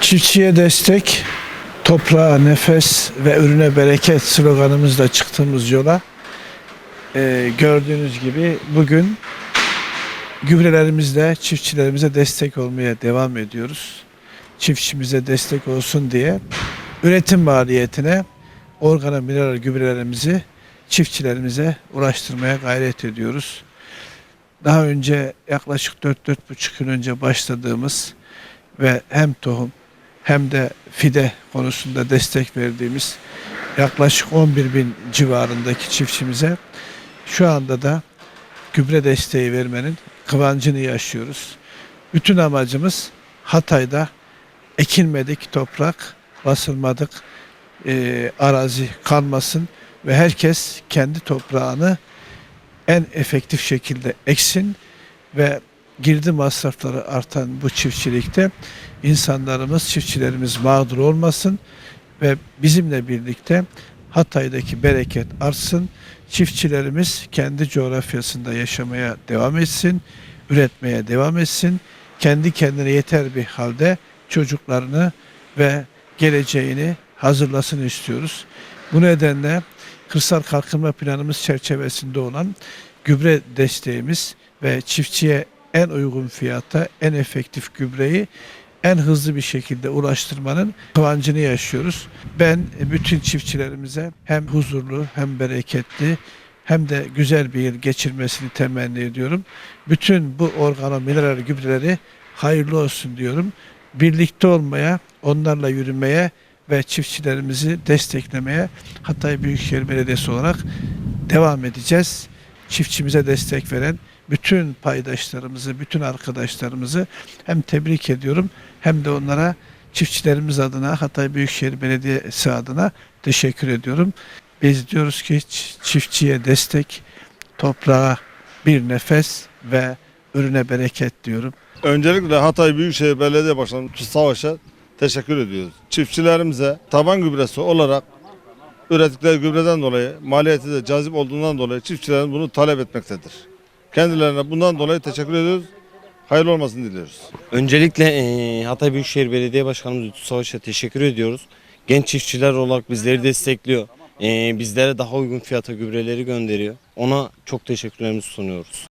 Çiftçiye destek, toprağa nefes ve ürüne bereket sloganımızla çıktığımız yola e, gördüğünüz gibi bugün gübrelerimizle çiftçilerimize destek olmaya devam ediyoruz. Çiftçimize destek olsun diye üretim maliyetine organa mineral gübrelerimizi çiftçilerimize ulaştırmaya gayret ediyoruz. Daha önce yaklaşık 4-4,5 yıl önce başladığımız ve hem tohum hem de fide konusunda destek verdiğimiz yaklaşık 11 bin civarındaki çiftçimize şu anda da gübre desteği vermenin kıvancını yaşıyoruz. Bütün amacımız Hatay'da ekilmedik toprak, basılmadık e, arazi kalmasın ve herkes kendi toprağını en efektif şekilde eksin ve girdi masrafları artan bu çiftçilikte insanlarımız, çiftçilerimiz mağdur olmasın ve bizimle birlikte Hatay'daki bereket artsın. Çiftçilerimiz kendi coğrafyasında yaşamaya devam etsin, üretmeye devam etsin. Kendi kendine yeter bir halde çocuklarını ve geleceğini hazırlasın istiyoruz. Bu nedenle kırsal kalkınma planımız çerçevesinde olan gübre desteğimiz ve çiftçiye en uygun fiyata en efektif gübreyi en hızlı bir şekilde ulaştırmanın kıvancını yaşıyoruz. Ben bütün çiftçilerimize hem huzurlu hem bereketli hem de güzel bir yıl geçirmesini temenni ediyorum. Bütün bu organo mineral gübreleri hayırlı olsun diyorum. Birlikte olmaya, onlarla yürümeye ve çiftçilerimizi desteklemeye Hatay Büyükşehir Belediyesi olarak devam edeceğiz. Çiftçimize destek veren bütün paydaşlarımızı, bütün arkadaşlarımızı hem tebrik ediyorum hem de onlara çiftçilerimiz adına Hatay Büyükşehir Belediyesi adına teşekkür ediyorum. Biz diyoruz ki çiftçiye destek, toprağa bir nefes ve ürüne bereket diyorum. Öncelikle Hatay Büyükşehir Belediye Başkanı Savaş'a teşekkür ediyoruz. Çiftçilerimize taban gübresi olarak ürettikleri gübreden dolayı maliyeti de cazip olduğundan dolayı çiftçilerimiz bunu talep etmektedir. Kendilerine bundan dolayı teşekkür ediyoruz. Hayırlı olmasını diliyoruz. Öncelikle eee, Hatay Büyükşehir Belediye Başkanımız Lütfü Savaş'a teşekkür ediyoruz. Genç çiftçiler olarak bizleri destekliyor. Eee, bizlere daha uygun fiyata gübreleri gönderiyor. Ona çok teşekkürlerimizi sunuyoruz.